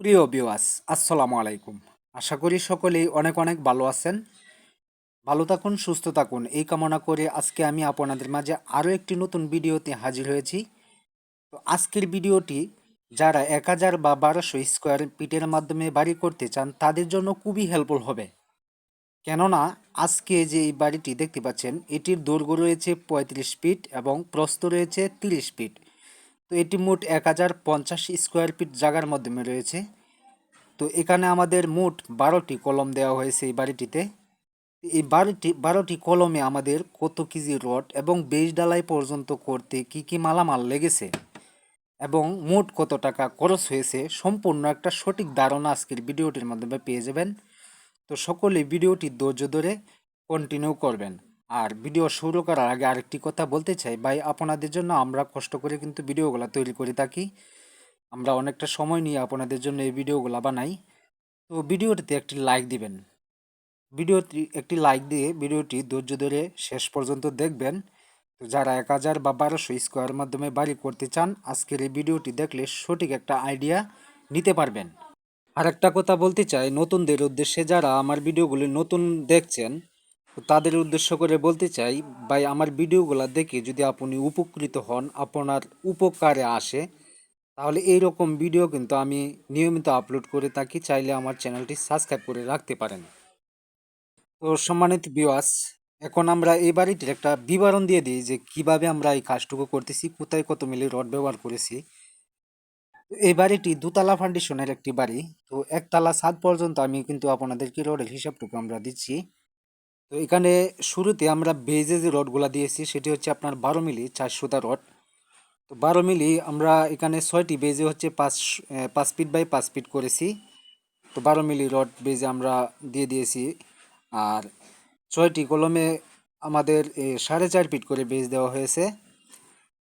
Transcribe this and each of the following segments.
প্রিয় বিওয়াস আসসালামু আলাইকুম। আশা করি সকলেই অনেক অনেক ভালো আছেন। ভালো থাকুন, সুস্থ থাকুন। এই কামনা করে আজকে আমি আপনাদের মাঝে আরও একটি নতুন ভিডিওতে হাজির হয়েছি। তো আজকের ভিডিওটি যারা এক হাজার বা বারোশো স্কোয়ার ফিটের মাধ্যমে বাড়ি করতে চান, তাদের জন্য খুবই হেল্পফুল হবে। কেননা, আজকে যে এই বাড়িটি দেখতে পাচ্ছেন, এটির দৈর্ঘ্য রয়েছে পঁয়ত্রিশ ফিট এবং প্রস্থ রয়েছে তিরিশ ফিট। তো এটি মোট এক হাজার পঞ্চাশ স্কোয়ার ফিট জায়গার মাধ্যমে রয়েছে। তো এখানে আমাদের মোট বারোটি কলম দেওয়া হয়েছে এই বাড়িটিতে। এই বারোটি বারোটি কলমে আমাদের কত কেজি রড এবং বেশ ডালাই পর্যন্ত করতে কি কি মালামাল লেগেছে এবং মোট কত টাকা খরচ হয়েছে সম্পূর্ণ একটা সঠিক ধারণা আজকের ভিডিওটির মাধ্যমে পেয়ে যাবেন। তো সকলে ভিডিওটি ধৈর্য ধরে কন্টিনিউ করবেন। আর ভিডিও শুরু করার আগে আরেকটি কথা বলতে চাই। ভাই, আপনাদের জন্য আমরা কষ্ট করে কিন্তু ভিডিওগুলো তৈরি করে থাকি। আমরা অনেকটা সময় নিয়ে আপনাদের জন্য এই ভিডিওগুলো বানাই। তো ভিডিওটিতে একটি লাইক দিবেন। ভিডিওটি একটি লাইক দিয়ে ভিডিওটি ধৈর্য ধরে শেষ পর্যন্ত দেখবেন। তো যারা এক হাজার বা বারোশো স্কোয়ার মাধ্যমে বাড়ি করতে চান, আজকের এই ভিডিওটি দেখলে সঠিক একটা আইডিয়া নিতে পারবেন। আর একটা কথা বলতে চাই, নতুনদের উদ্দেশ্যে যারা আমার ভিডিওগুলি নতুন দেখছেন তাদের উদ্দেশ্য করে বলতে চাই, ভাই, আমার ভিডিওগুলো দেখে যদি আপনি উপকৃত হন, আপনার উপকারে আসে, তাহলে এই রকম ভিডিও কিন্তু আমি নিয়মিত আপলোড করে থাকি। চাইলে আমার চ্যানেলটি সাবস্ক্রাইব করে রাখতে পারেন। তো সম্মানিত বিওয়াস এখন আমরা এই বাড়িটির একটা বিবরণ দিয়ে দিই যে কীভাবে আমরা এই কাজটুকু করতেছি, কোথায় কত মিলি রড ব্যবহার করেছি। এই বাড়িটি দুতলা ফাউন্ডেশনের একটি বাড়ি। তো একতলা ছাদ পর্যন্ত আমি কিন্তু আপনাদেরকে রডের হিসাবটুকু আমরা দিচ্ছি। তো এখানে শুরুতে আমরা বেজে যে রডগুলা দিয়েছি, সেটি হচ্ছে আপনার বারো মিলি চারশোটা রড। তো বারো মিলি আমরা এখানে ছয়টি বেজে হচ্ছে পাঁচ পাঁচ ফিট বাই পাঁচ ফিট করেছি। তো বারো মিলি রড বেজে আমরা দিয়ে দিয়েছি। আর ছয়টি কলমে আমাদের সাড়ে চার ফিট করে বেজ দেওয়া হয়েছে।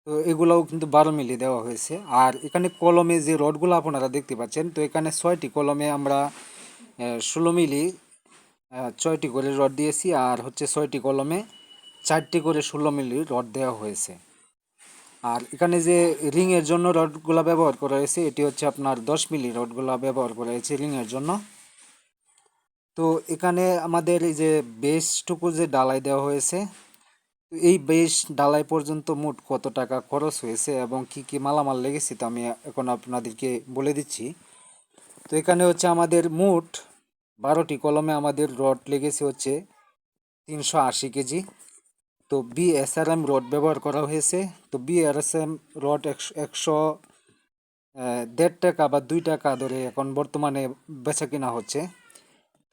তো এগুলোও কিন্তু বারো মিলি দেওয়া হয়েছে। আর এখানে কলমে যে রডগুলো আপনারা দেখতে পাচ্ছেন, তো এখানে ছয়টি কলমে আমরা ষোলো মিলি ছয়টি করে রড দিয়েছি আর হচ্ছে ছয়টি কলমে চারটি করে ষোলো মিলি রড দেওয়া হয়েছে। আর এখানে যে রিংয়ের জন্য রডগুলা ব্যবহার করা হয়েছে, এটি হচ্ছে আপনার দশ মিলি রডগুলা ব্যবহার করা হয়েছে রিংয়ের জন্য। তো এখানে আমাদের এই যে বেশটুকু যে ডালাই দেওয়া হয়েছে এই বেশ ডালাই পর্যন্ত মোট কত টাকা খরচ হয়েছে এবং কি কি মালামাল লেগেছে তো আমি এখন আপনাদেরকে বলে দিচ্ছি। তো এখানে হচ্ছে আমাদের মোট বারোটি কলমে আমাদের রড লেগেছে হচ্ছে তিনশো আশি কেজি। তো বিএসআরএম রড ব্যবহার করা হয়েছে। তো বিএসএম রড একশো একশো দেড় টাকা বা দুই টাকা ধরে এখন বর্তমানে বেচা কিনা হচ্ছে।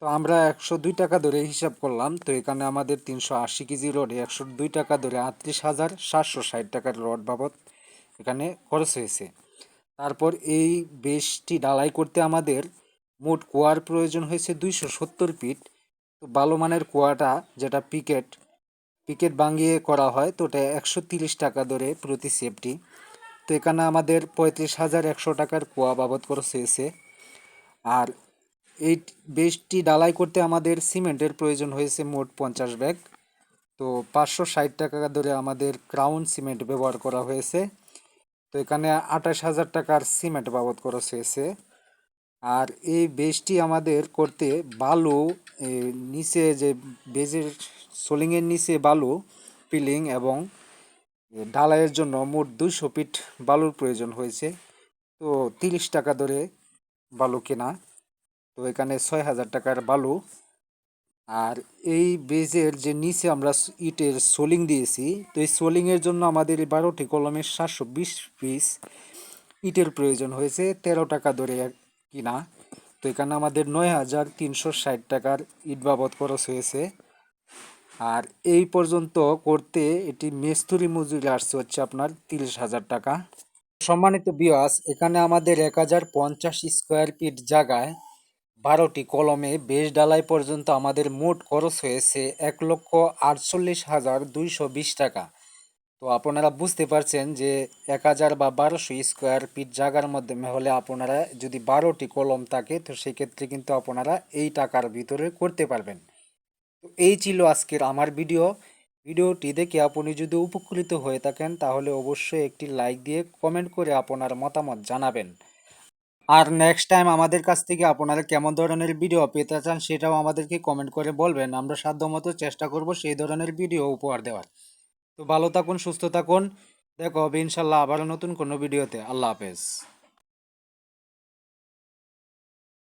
তো আমরা একশো দুই টাকা ধরে হিসাব করলাম। তো এখানে আমাদের তিনশো আশি কেজি রডে একশো দুই টাকা ধরে আটত্রিশ হাজার সাতশো ষাট টাকার রড বাবদ এখানে খরচ হয়েছে। তারপর এই বেশটি ডালাই করতে আমাদের মোট কুয়ার প্রয়োজন হয়েছে দুইশো সত্তর ফিট। তো ভালো মানের কুয়াটা, যেটা পিকেট পিকেট ভাঙিয়ে করা হয়, তো ওটা একশো তিরিশ টাকা ধরে প্রতি সেফটি তো এখানে আমাদের পঁয়ত্রিশ হাজার একশো টাকার কুয়া বাবদ খরচ হয়েছে। আর এই বেশটি ডালাই করতে আমাদের সিমেন্টের প্রয়োজন হয়েছে মোট পঞ্চাশ ব্যাগ। তো পাঁচশো ষাট টাকা ধরে আমাদের ক্রাউন সিমেন্ট ব্যবহার করা হয়েছে। তো এখানে আঠাশ হাজার টাকার সিমেন্ট বাবদ খরচ হয়েছে। আর এই বেশটি আমাদের করতে বালু নিচে যে বেজের সোলিংয়ের নিচে বালু পিলিং এবং ঢালাইয়ের জন্য মোট দুইশো ফিট বালুর প্রয়োজন হয়েছে। তো তিরিশ টাকা ধরে বালু কেনা। তো এখানে ছয় হাজার টাকার বালু। আর এই বেজের যে নিচে আমরা ইটের সোলিং দিয়েছি, তো এই সোলিংয়ের জন্য আমাদের বারোটি কলমের সাতশো বিশ পিস ইটের প্রয়োজন হয়েছে। তেরো টাকা ধরে এক কিনা? তো এখানে আমাদের নয় হাজার তিনশো ষাট টাকার ইট বাবদ খরচ হয়েছে। আর এই পর্যন্ত করতে এটি মেস্তুরি মজুরি আসছে হচ্ছে আপনার তিরিশ হাজার টাকা। সম্মানিত বিয়াস এখানে আমাদের এক হাজার পঞ্চাশ স্কোয়ার ফিট জায়গায় বারোটি কলমে বেশ ডালাই পর্যন্ত আমাদের মোট খরচ হয়েছে এক লক্ষ আটচল্লিশ হাজার দুইশো বিশ টাকা। তো আপনারা বুঝতে পারছেন যে এক হাজার বা বারোশো স্কোয়ার ফিট জায়গার মাধ্যমে হলে আপনারা যদি বারোটি কলম থাকে, তো সেক্ষেত্রে কিন্তু আপনারা এই টাকার ভিতরে করতে পারবেন। তো এই ছিল আজকের আমার ভিডিও ভিডিওটি দেখে আপনি যদি উপকৃত হয়ে থাকেন, তাহলে অবশ্যই একটি লাইক দিয়ে কমেন্ট করে আপনার মতামত জানাবেন। আর নেক্সট টাইম আমাদের কাছ থেকে আপনারা কেমন ধরনের ভিডিও পেতে চান, সেটাও আমাদেরকে কমেন্ট করে বলবেন। আমরা সাধ্যমতো চেষ্টা করব সেই ধরনের ভিডিও উপহার দেওয়ার। তো ভালো থাকুন সুস্থ থাকুন। দেখো হবে ইনশাল্লাহ আবারও নতুন কোনো ভিডিওতে। আল্লাহ হাফেজ।